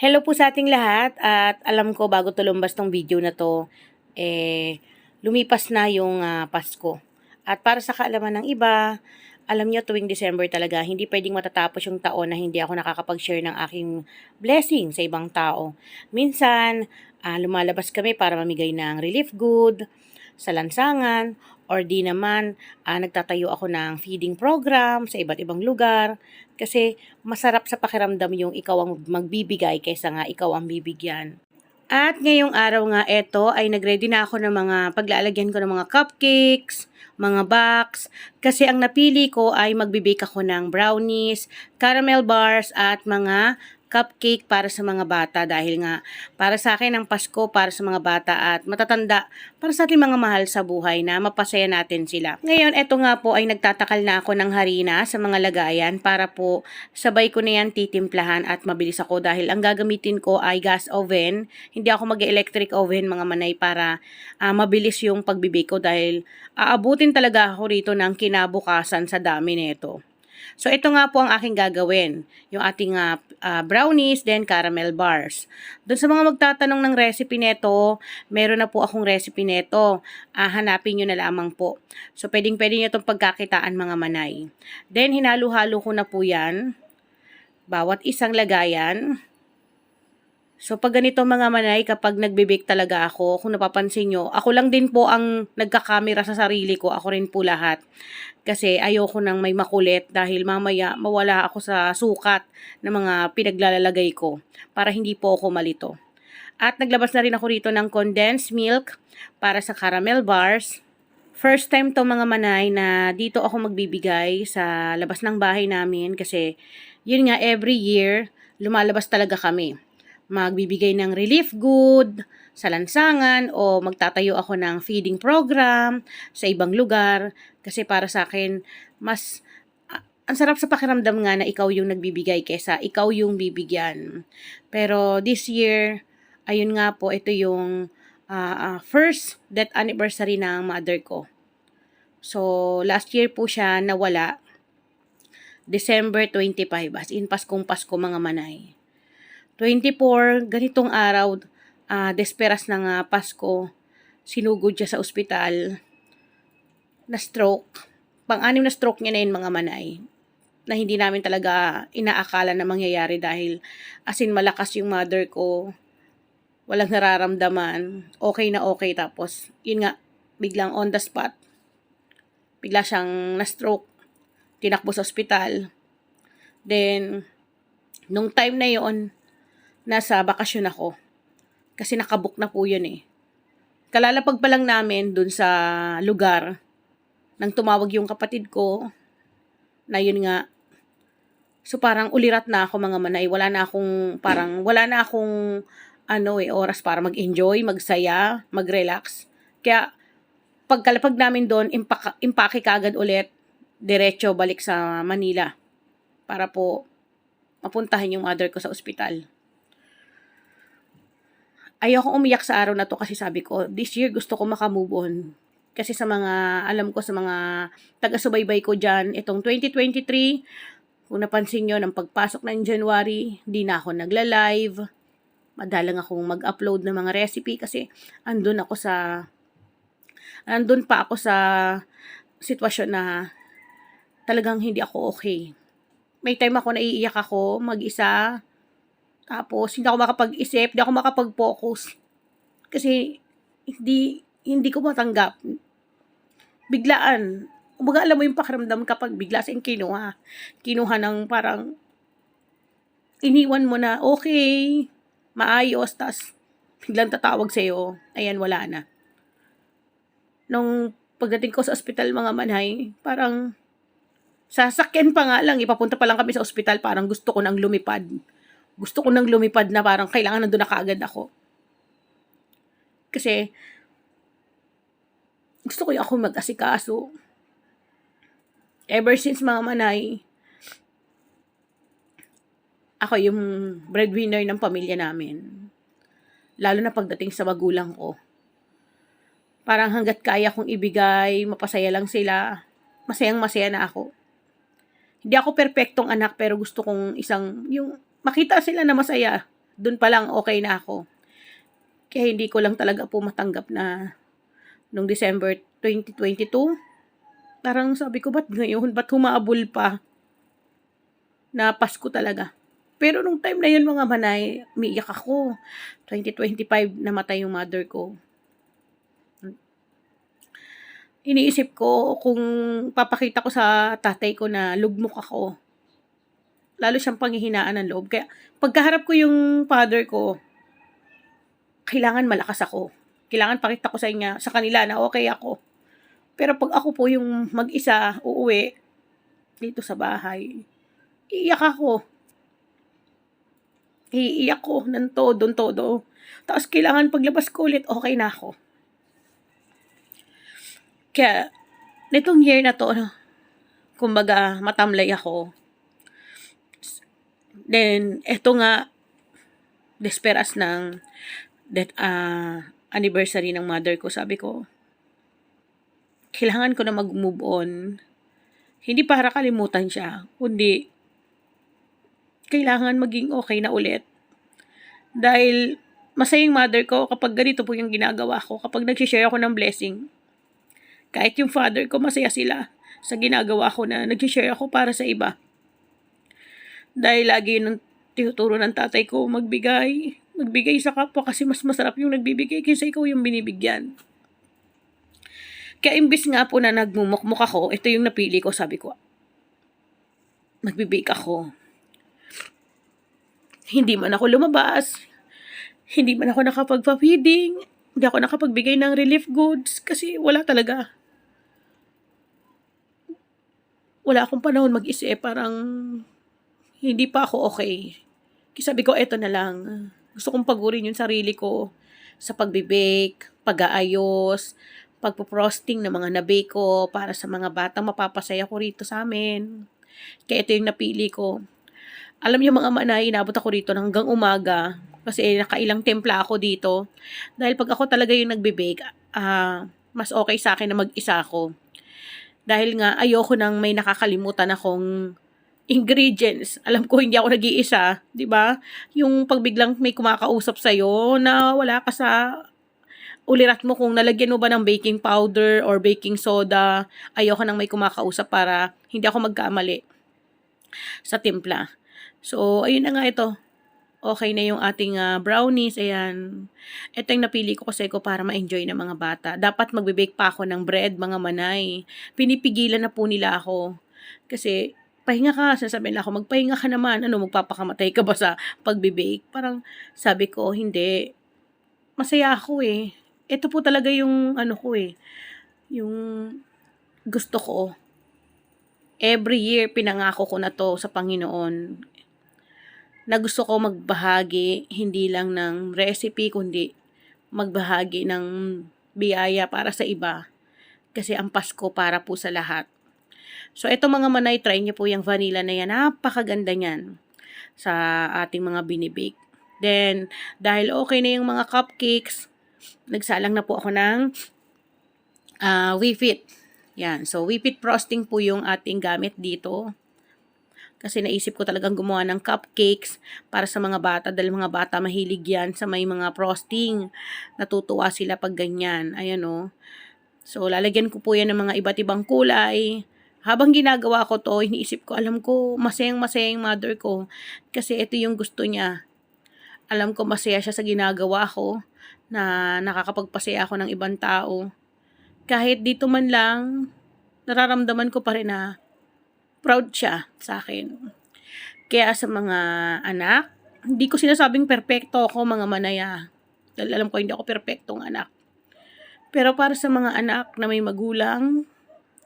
Hello po sa ating lahat at alam ko bago tulumbas tong video na to, eh, lumipas na yung ah, Pasko. At para sa kaalaman ng iba, alam nyo tuwing December talaga, hindi pwedeng matatapos yung taon na hindi ako nakakapag-share ng aking blessing sa ibang tao. Minsan, ah, lumalabas kami para mamigay ng relief good sa lansangan or di naman ah, nagtatayo ako ng feeding program sa iba't ibang lugar kasi masarap sa pakiramdam yung ikaw ang magbibigay kaysa nga ikaw ang bibigyan. At ngayong araw nga eto ay nagready na ako ng mga paglalagyan ko ng mga cupcakes, mga box, kasi ang napili ko ay magbibake ako ng brownies, caramel bars at mga cupcake para sa mga bata dahil nga para sa akin ang Pasko para sa mga bata at matatanda para sa ating mga mahal sa buhay na mapasaya natin sila. Ngayon, eto nga po ay nagtatakal na ako ng harina sa mga lagayan para po sabay ko na yan titimplahan at mabilis ako dahil ang gagamitin ko ay gas oven. Hindi ako mag-electric oven mga manay para ah, mabilis yung pagbibake ko dahil aabutin talaga ako rito ng kinabukasan sa dami nito. So, ito nga po ang aking gagawin. Yung ating ah, ah, brownies, then caramel bars. Doon sa mga magtatanong ng recipe nito, meron na po akong recipe nito. Ah, hanapin nyo na lamang po. So, pwedeng pwede nyo itong pagkakitaan mga manay. Then, hinalo-halo ko na po yan. Bawat isang lagayan. So, pag ganito mga manay, kapag nagbe-bake talaga ako, kung napapansin nyo, ako lang din po ang nagkakamera sa sarili ko. Ako rin po lahat. Kasi ayoko nang may makulit dahil mamaya mawala ako sa sukat ng mga pinaglalagay ko para hindi po ako malito. At naglabas na rin ako rito ng condensed milk para sa caramel bars. First time to mga manay na dito ako magbibigay sa labas ng bahay namin kasi yun nga every year lumalabas talaga kami magbibigay ng relief good sa lansangan o magtatayo ako ng feeding program sa ibang lugar kasi para sa akin mas ang sarap sa pakiramdam nga na ikaw yung nagbibigay kesa ikaw yung bibigyan. Pero this year, ayun nga po, ito yung ah, ah, first death anniversary ng mother ko. So, last year po siya nawala. December 25, as in Paskong Pasko mga manay. 24, ganitong araw, ah desperas ng ah, Pasko, sinugod siya sa ospital, na stroke. Pang-anim na stroke niya na yun mga manay na hindi namin talaga inaakala na mangyayari dahil as in malakas yung mother ko, walang nararamdaman, okay na okay tapos yun nga, biglang on the spot, bigla siyang na-stroke, tinakbo sa ospital. Then, nung time na yon nasa bakasyon ako. Kasi nakabook na po yun eh. Kalalapag pa lang namin dun sa lugar, nang tumawag yung kapatid ko, na yun nga, so parang ulirat na ako mga manay, wala na akong, parang, wala na akong, ano eh, oras para mag-enjoy, magsaya, mag-relax. Kaya, pagkalapag namin doon, impak, impake kagad ulit, diretso balik sa Manila, para po, mapuntahan yung mother ko sa ospital ayoko umiyak sa araw na to kasi sabi ko, this year gusto ko makamove on. Kasi sa mga, alam ko sa mga taga-subaybay ko dyan, itong 2023, kung napansin nyo, ng pagpasok ng January, di na ako nagla-live. Madalang akong mag-upload ng mga recipe kasi andun ako sa, andun pa ako sa sitwasyon na talagang hindi ako okay. May time ako naiiyak ako, mag-isa, tapos, hindi ako makapag-isip, hindi ako makapag-focus. Kasi, hindi, hindi ko matanggap. Biglaan. Umaga, alam mo yung pakiramdam kapag bigla sa kinuha. Kinuha ng parang, iniwan mo na, okay, maayos, tas biglang tatawag sa'yo, ayan, wala na. Nung pagdating ko sa ospital, mga manay, parang, sasakyan pa nga lang, ipapunta pa lang kami sa ospital, parang gusto ko nang lumipad gusto ko nang lumipad na parang kailangan nandun na kaagad ako. Kasi, gusto ko yung ako mag-asikaso. Ever since mga manay, ako yung breadwinner ng pamilya namin. Lalo na pagdating sa magulang ko. Parang hanggat kaya kong ibigay, mapasaya lang sila, masayang masaya na ako. Hindi ako perpektong anak pero gusto kong isang, yung makita sila na masaya Doon pa lang okay na ako. Kaya hindi ko lang talaga po matanggap na nung December 2022, parang sabi ko, ba't ngayon? Ba't humabol pa? Na Pasko talaga. Pero nung time na yun mga manay, umiiyak ako. 2025 namatay yung mother ko. Iniisip ko kung papakita ko sa tatay ko na lugmok ako. Lalo siyang panghihinaan ng loob. Kaya pagkaharap ko yung father ko, kailangan malakas ako. Kailangan pakita ko sa inya, sa kanila na okay ako. Pero pag ako po yung mag-isa, uuwi dito sa bahay, iiyak ako. Iiyak ko ng todo, todo. Tapos kailangan paglabas ko ulit, okay na ako. Kaya, nitong year na to, ano, kumbaga, matamlay ako. Then, eto nga, desperas ng that, uh, anniversary ng mother ko, sabi ko, kailangan ko na mag-move on. Hindi para kalimutan siya, kundi kailangan maging okay na ulit. Dahil masayang mother ko kapag ganito po yung ginagawa ko, kapag nag-share ako ng blessing. Kahit yung father ko, masaya sila sa ginagawa ko na nag-share ako para sa iba. Dahil lagi yun ang tinuturo ng tatay ko, magbigay, magbigay sa kapwa kasi mas masarap yung nagbibigay kaysa ikaw yung binibigyan. Kaya imbis nga po na nagmumukmuk ako, ito yung napili ko, sabi ko, magbibake ako. Hindi man ako lumabas, hindi man ako nakapagpa-feeding, hindi ako nakapagbigay ng relief goods kasi wala talaga. Wala akong panahon mag-isip, parang hindi pa ako okay. Kaya sabi ko, eto na lang. Gusto kong pagurin yung sarili ko sa pagbibake, pag-aayos, pagpo-frosting ng mga nabake ko para sa mga batang mapapasaya ko rito sa amin. Kaya ito yung napili ko. Alam niyo mga manay, inabot ako rito hanggang umaga kasi nakailang templa ako dito. Dahil pag ako talaga yung nagbe-bake, uh, mas okay sa akin na mag-isa ako. Dahil nga ayoko nang may nakakalimutan akong ingredients. Alam ko hindi ako nag-iisa, 'di ba? Yung pagbiglang may kumakausap sa iyo na wala ka sa ulirat mo kung nalagyan mo ba ng baking powder or baking soda, ayoko nang may kumakausap para hindi ako magkamali sa timpla. So, ayun na nga ito. Okay na yung ating uh, brownies. Ayan. Ito yung napili ko kasi ko para ma-enjoy ng mga bata. Dapat magbe-bake pa ako ng bread, mga manay. Pinipigilan na po nila ako. Kasi pahinga ka, sasabihin ako, magpahinga ka naman, ano, magpapakamatay ka ba sa pagbe-bake? Parang sabi ko, hindi. Masaya ako eh. Ito po talaga yung, ano ko eh, yung gusto ko. Every year, pinangako ko na to sa Panginoon. Na gusto ko magbahagi, hindi lang ng recipe, kundi magbahagi ng biyaya para sa iba. Kasi ang Pasko para po sa lahat. So, ito mga manay, try nyo po yung vanilla na yan. Napakaganda niyan sa ating mga binibake. Then, dahil okay na yung mga cupcakes, nagsalang na po ako ng uh, Wifit. Yan. So, Wifit frosting po yung ating gamit dito. Kasi naisip ko talagang gumawa ng cupcakes para sa mga bata dahil mga bata mahilig yan sa may mga frosting. Natutuwa sila pag ganyan. Ayan o. Oh. So, lalagyan ko po yan ng mga iba't ibang kulay habang ginagawa ko to, iniisip ko, alam ko, masayang-masayang mother ko. Kasi ito yung gusto niya. Alam ko masaya siya sa ginagawa ko na nakakapagpasaya ako ng ibang tao. Kahit dito man lang, nararamdaman ko pa rin na proud siya sa akin. Kaya sa mga anak, hindi ko sinasabing perpekto ako mga manaya. Dahil alam ko hindi ako perpektong anak. Pero para sa mga anak na may magulang,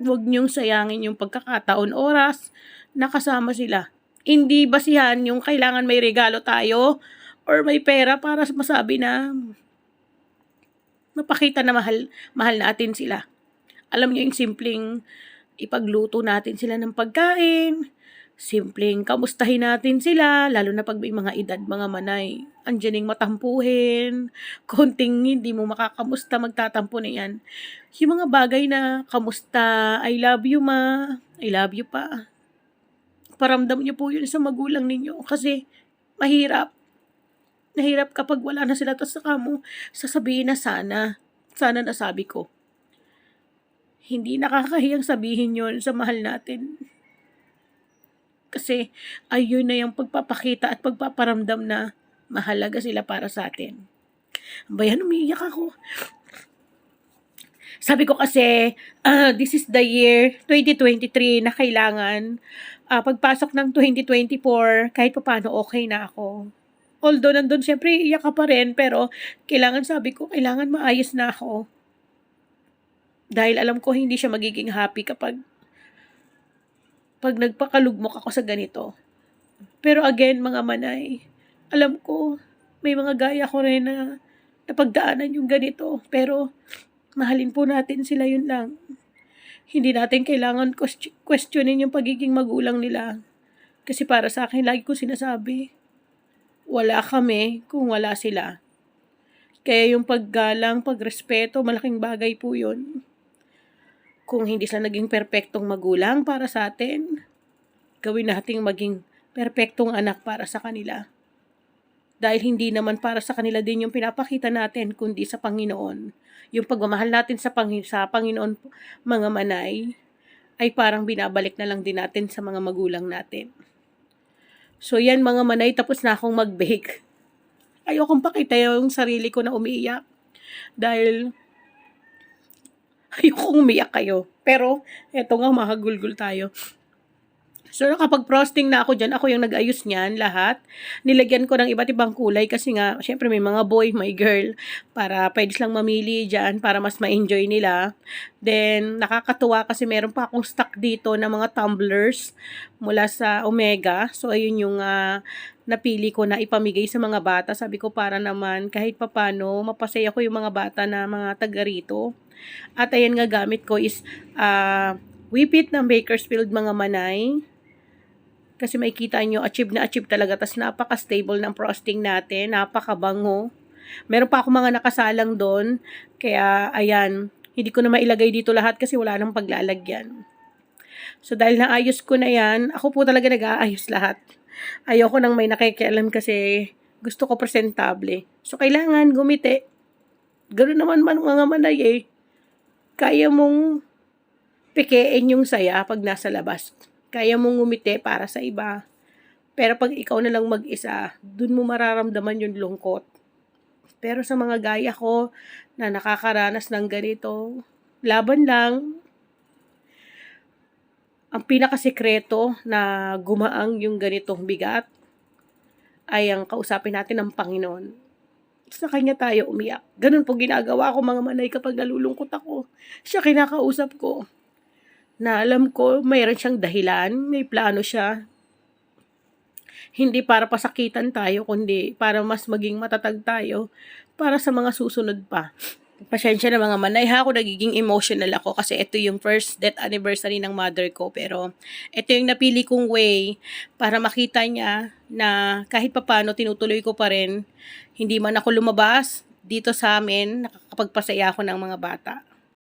Huwag niyong sayangin yung pagkakataon oras na kasama sila. Hindi basihan yung kailangan may regalo tayo or may pera para masabi na mapakita na mahal, mahal natin sila. Alam niyo yung simpleng ipagluto natin sila ng pagkain, simpleng kamustahin natin sila, lalo na pag may mga edad, mga manay. Andiyan yung matampuhin, konting hindi mo makakamusta, magtatampo na yan. Yung mga bagay na, kamusta, I love you ma, I love you pa. Paramdam niyo po yun sa magulang ninyo kasi mahirap. na hirap kapag wala na sila tapos saka mo sasabihin na sana. Sana nasabi ko. Hindi nakakahiyang sabihin yon sa mahal natin. Kasi ayun na yung pagpapakita at pagpaparamdam na mahalaga sila para sa atin. Bayan, umiiyak ako. Sabi ko kasi, ah, this is the year 2023 na kailangan ah, pagpasok ng 2024, kahit pa paano okay na ako. Although nandun, syempre, iyak ka pa rin, pero kailangan, sabi ko, kailangan maayos na ako. Dahil alam ko hindi siya magiging happy kapag pag nagpakalugmok ako sa ganito. Pero again, mga manay, alam ko, may mga gaya ko rin na napagdaanan yung ganito. Pero, mahalin po natin sila yun lang. Hindi natin kailangan ques- questionin yung pagiging magulang nila. Kasi para sa akin, lagi ko sinasabi, wala kami kung wala sila. Kaya yung paggalang, pagrespeto, malaking bagay po yun. Kung hindi sila naging perpektong magulang para sa atin, gawin nating maging perpektong anak para sa kanila. Dahil hindi naman para sa kanila din yung pinapakita natin, kundi sa Panginoon. Yung pagmamahal natin sa, Pang- sa Panginoon, mga manay, ay parang binabalik na lang din natin sa mga magulang natin. So yan mga manay, tapos na akong mag-bake. Ayokong pakita yung sarili ko na umiiyak. Dahil ayokong umiyak kayo. Pero, eto nga, makagulgul tayo. So, kapag frosting na ako dyan, ako yung nag-ayos niyan lahat. Nilagyan ko ng iba't ibang kulay kasi nga, syempre may mga boy, may girl, para pwede silang mamili dyan para mas ma-enjoy nila. Then, nakakatuwa kasi meron pa akong stock dito na mga tumblers mula sa Omega. So, ayun yung ah, napili ko na ipamigay sa mga bata. Sabi ko para naman kahit papano, mapasaya ko yung mga bata na mga taga rito. At ayan nga gamit ko is ah, Whippet ng Bakersfield mga manay. Kasi makikita nyo, achieve na achieve talaga. Tapos napaka-stable ng frosting natin. Napakabango. Meron pa ako mga nakasalang doon. Kaya, ayan. Hindi ko na mailagay dito lahat kasi wala nang paglalagyan. So, dahil naayos ko na yan, ako po talaga nag-aayos lahat. Ayoko nang may nakikialam kasi gusto ko presentable. So, kailangan gumiti. Ganoon naman man mga manay eh. Kaya mong pikein yung saya pag nasa labas. Kaya mong ngumiti para sa iba. Pero pag ikaw na lang mag-isa, dun mo mararamdaman yung lungkot. Pero sa mga gaya ko na nakakaranas ng ganito, laban lang. Ang pinakasekreto na gumaang yung ganitong bigat ay ang kausapin natin ng Panginoon. Sa Kanya tayo umiyak. Ganun po ginagawa ko mga manay kapag nalulungkot ako. Siya kinakausap ko na alam ko mayroon siyang dahilan, may plano siya. Hindi para pasakitan tayo, kundi para mas maging matatag tayo para sa mga susunod pa. Pasensya na mga manay ha, ako nagiging emotional ako kasi ito yung first death anniversary ng mother ko. Pero ito yung napili kong way para makita niya na kahit papano tinutuloy ko pa rin. Hindi man ako lumabas dito sa amin, nakakapagpasaya ako ng mga bata.